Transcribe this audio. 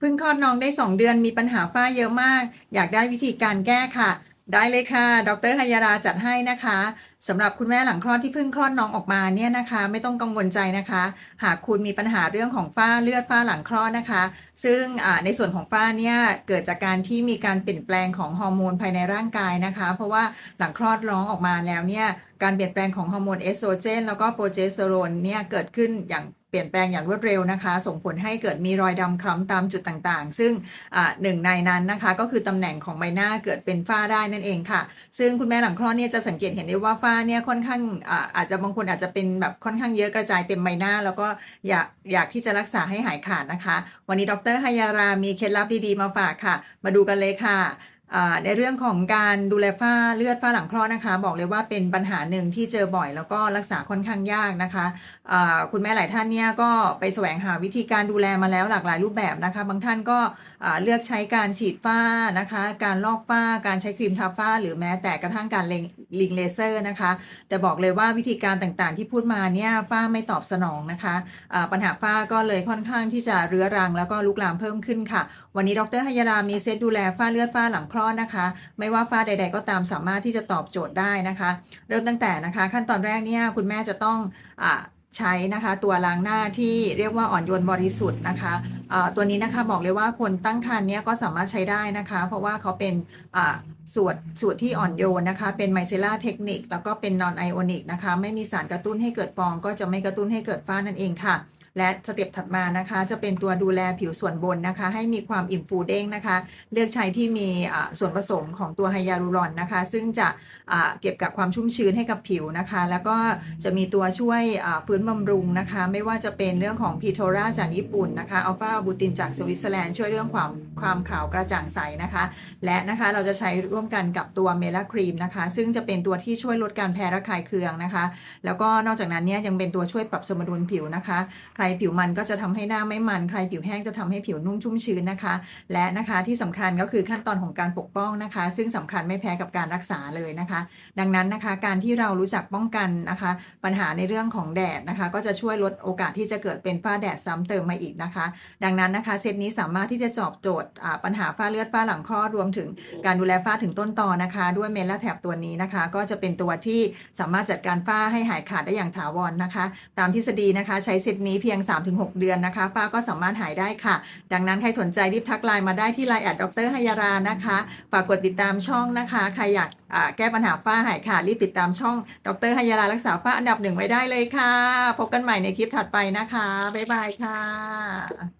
เพิ่งคลอดน้องได้ 2 เดือนมีปัญหาฝ้าเยอะมาก อยากได้วิธีการแก้ค่ะ ได้เลยค่ะ ดรฮายาราจัดให้นะคะสำหรับคุณแม่หลังคลอดที่เพิ่งคลอดน้องออกมาเนี่ยนะคะ ไม่ต้องกังวลใจนะคะ หากคุณมีปัญหาเรื่องของฝ้าเลือดฝ้าหลังคลอดนะคะ ซึ่งในส่วนของฝ้าเนี่ยเกิดจากการที่มีการเปลี่ยนแปลงของฮอร์โมนภายในร่างกายนะคะ เพราะว่าหลังคลอดน้องออกมาแล้วเนี่ยการเปลี่ยนแปลงของฮอร์โมนเอสโตรเจนแล้วก็โปรเจสเตอโรนเนี่ยเกิดขึ้นอย่าง เปลี่ยนแปลงอย่างรวดเร็วนะคะ ส่งผลให้เกิดมีรอยดำคล้ำตามจุดต่างๆ ซึ่งหนึ่งในนั้นนะคะก็คือตำแหน่งของใบหน้าเกิดเป็นฝ้าได้นั่นเองค่ะ ซึ่งคุณแม่หลังคลอดเนี่ยจะสังเกตเห็นได้ว่าฝ้าเนี่ยค่อนข้างอาอาจจะบางคนอาจจะเป็นแบบค่อนข้างเยอะกระจายเต็มใบหน้า แล้วก็อยากอยากที่จะรักษาให้หายขาดนะคะ วันนี้ดรฮายารามีเคล็ดลับดีๆมาฝากค่ะ มาดูกันเลยค่ะ ในเรื่องของการดูแลฝ้าเลือดฝ้าหลังคลอดนะคะ บอกเลยว่าเป็นปัญหาหนึ่งที่เจอบ่อยแล้วก็รักษาค่อนข้างยากนะคะอ่าคุณแม่หลายท่านเนี่ยก็ไปแสวงหาวิธีการดูแลมาแล้วหลากหลายรูปแบบนะคะ บางท่านก็เลือกใช้การฉีดฝ้านะคะ การลอกฝ้าการใช้ครีมทาฝ้า หรือแม้แต่กระทั่งการเล็งลิงเลเซอร์นะคะ แต่บอกเลยว่าวิธีการต่างๆ ที่พูดมาเนี่ยฝ้าไม่ตอบสนองนะคะอ่าปัญหาฝ้าก็เลยค่อนข้างที่จะเรื้อรัง แล้วก็ลุกลามเพิ่มขึ้นค่ะ วันนี้ดรฮยารามีเซตดูแลฝ้าเลือดฝ้าหลังคลอดนะคะ ไม่ว่าฝ้าใด ๆ ก็ตามสามารถที่จะตอบโจทย์ได้นะคะ เริ่มตั้งแต่นะคะ ขั้นตอนแรกเนี่ยคุณแม่จะต้องอใช้นะคะตัวล้างหน้าที่เรียกว่าอ่อนโยนบริสุทธิ์นะคะตัวนี้นะคะบอกเลยว่าคนตั้งครรภ์เนี่ยก็สามารถใช้ได้นะคะ เพราะว่าเขาเป็นอ่าสูตรสูตรที่อ่อนโยนนะคะ เป็นไมเซล่าเทคนิคแล้วก็เป็นนอนไอโอนิกนะคะ ไม่มีสารกระตุ้นให้เกิดฟอง ก็จะไม่กระตุ้นให้เกิดฝ้านั่นเองค่ะ และสเต็ปถัดมานะคะ จะเป็นตัวดูแลผิวส่วนบนนะคะ ให้มีความอิ่มฟูเด้งนะคะ เลือกใช้ที่มีส่วนผสมของตัวไฮยาลูรอนนะคะ ซึ่งจะเก็บกับความชุ่มชื้นให้กับผิวนะคะ แล้วก็จะมีตัวช่วยฟื้นบำรุงนะคะ ไม่ว่าจะเป็นเรื่องของพีโทราจากญี่ปุ่นนะคะอัลฟาบูตินจากสวิตเซอร์แลนด์ช่วยเรื่องความความขาวกระจ่างใสนะคะ และนะคะเราจะใช้ร่วมกันกับตัวเมลาครีมนะคะ ซึ่งจะเป็นตัวที่ช่วยลดการแพ้ระคายเคืองนะคะ แล้วก็นอกจากนั้นเนี่ยยังเป็นตัวช่วยปรับสมดุลผิวนะคะรผิวมันก็จะทำให้หน้าไม่มัน ใครผิวแห้งจะทำให้ผิวนุ่มชุ่มชื้นนะคะ และนะคะที่สำคัญก็คือขั้นตอนของการปกป้องนะคะ ซึ่งสำคัญไม่แพ้กับการรักษาเลยนะคะ ดังนั้นนะคะการที่เรารู้จักป้องกันนะคะ ปัญหาในเรื่องของแดดนะคะ ก็จะช่วยลดโอกาสที่จะเกิดเป็นฝ้าแดดซ้ำเติมมาอีกนะคะ ดังนั้นนะคะเซตนี้สามารถที่จะตอบโจทย์ปัญหาฝ้าเลือดฝ้าหลังคลอดรวมถึงการดูแลฝ้าถึงต้นตอนะคะ ด้วยเมลาแท็บตัวนี้นะคะ ก็จะเป็นตัวที่สามารถจัดการฝ้าให้หายขาดได้อย่างถาวรนะคะ ตามทฤษฎีนะคะ ใช้เซตนี้เพียงียง 3-6 เดือนนะคะ ป้าก็สามารถหายได้ค่ะ ดังนั้นใครสนใจรีบทักไลน์มาได้ที่ไลน์แอดดรหยารานะคะฝากกดติดตามช่องนะคะ ใครอยากแก้ปัญหาป้าหายขาดรีบติดตามช่อง ดรหยารารักษาป้าอันดับหนึ่งไว้ได้เลยค่ะ พบกันใหม่ในคลิปถัดไปนะคะบ๊ายบายค่ะ